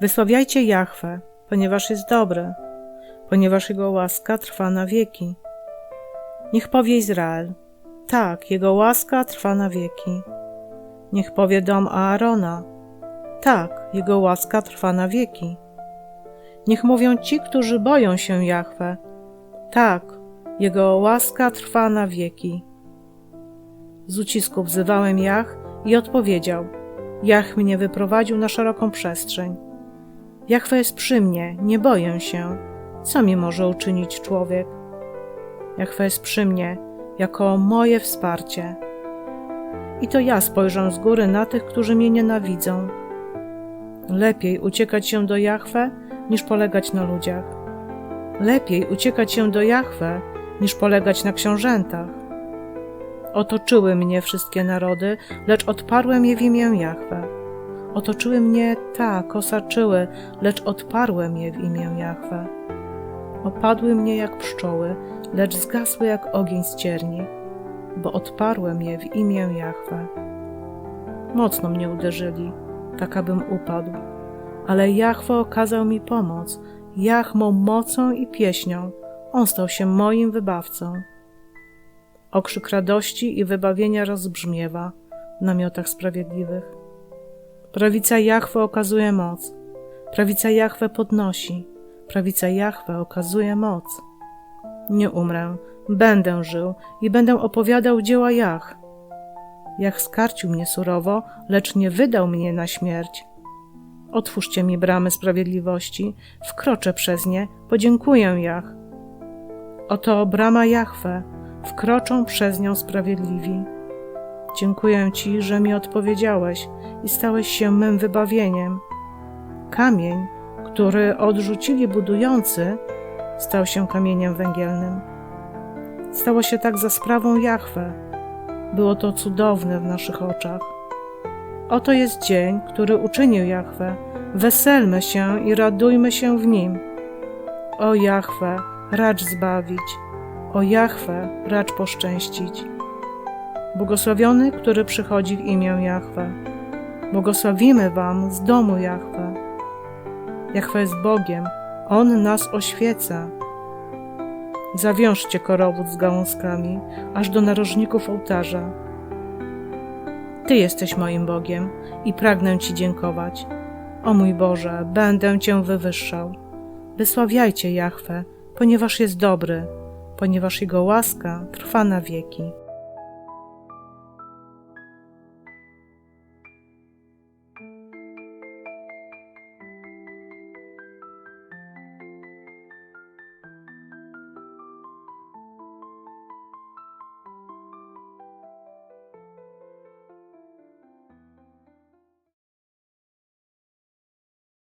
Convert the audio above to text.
Wysławiajcie Jahwe, ponieważ jest dobry, ponieważ Jego łaska trwa na wieki. Niech powie Izrael, tak, Jego łaska trwa na wieki. Niech powie dom Aarona, tak, Jego łaska trwa na wieki. Niech mówią ci, którzy boją się Jahwe, tak, Jego łaska trwa na wieki. Z ucisku wzywałem Jach i odpowiedział. Jach mnie wyprowadził na szeroką przestrzeń. Jachwe jest przy mnie, nie boję się. Co mi może uczynić człowiek? Jachwe jest przy mnie, jako moje wsparcie. I to ja spojrzę z góry na tych, którzy mnie nienawidzą. Lepiej uciekać się do Jachwe, niż polegać na ludziach. Lepiej uciekać się do Jachwe, niż polegać na książętach. Otoczyły mnie wszystkie narody, lecz odparłem je w imię Jahwe. Otoczyły mnie tak, osaczyły, lecz odparłem je w imię Jahwe. Opadły mnie jak pszczoły, lecz zgasły jak ogień z cierni, bo odparłem je w imię Jahwe. Mocno mnie uderzyli, tak abym upadł, ale Jahwe okazał mi pomoc, Jach mą mocą i pieśnią, On stał się moim wybawcą. Okrzyk radości i wybawienia rozbrzmiewa w namiotach sprawiedliwych. Prawica Jahwe okazuje moc, prawica Jahwe podnosi, prawica Jahwe okazuje moc. Nie umrę, będę żył i będę opowiadał dzieła Jach. Jach skarcił mnie surowo, lecz nie wydał mnie na śmierć. Otwórzcie mi bramy sprawiedliwości, wkroczę przez nie, podziękuję Jach. Oto brama Jahwe, wkroczą przez nią sprawiedliwi. Dziękuję Ci, że mi odpowiedziałeś i stałeś się mym wybawieniem. Kamień, który odrzucili budujący, stał się kamieniem węgielnym. Stało się tak za sprawą Jahwe. Było to cudowne w naszych oczach. Oto jest dzień, który uczynił Jahwe. Weselmy się i radujmy się w nim. O Jahwe, racz zbawić. O Jahwe, racz poszczęścić. Błogosławiony, który przychodzi w imię Jahwe. Błogosławimy Wam z domu Jahwe. Jahwe jest Bogiem, On nas oświeca. Zawiążcie korowód z gałązkami, aż do narożników ołtarza. Ty jesteś moim Bogiem i pragnę Ci dziękować. O mój Boże, będę Cię wywyższał. Wysławiajcie Jahwe, ponieważ jest dobry, ponieważ Jego łaska trwa na wieki.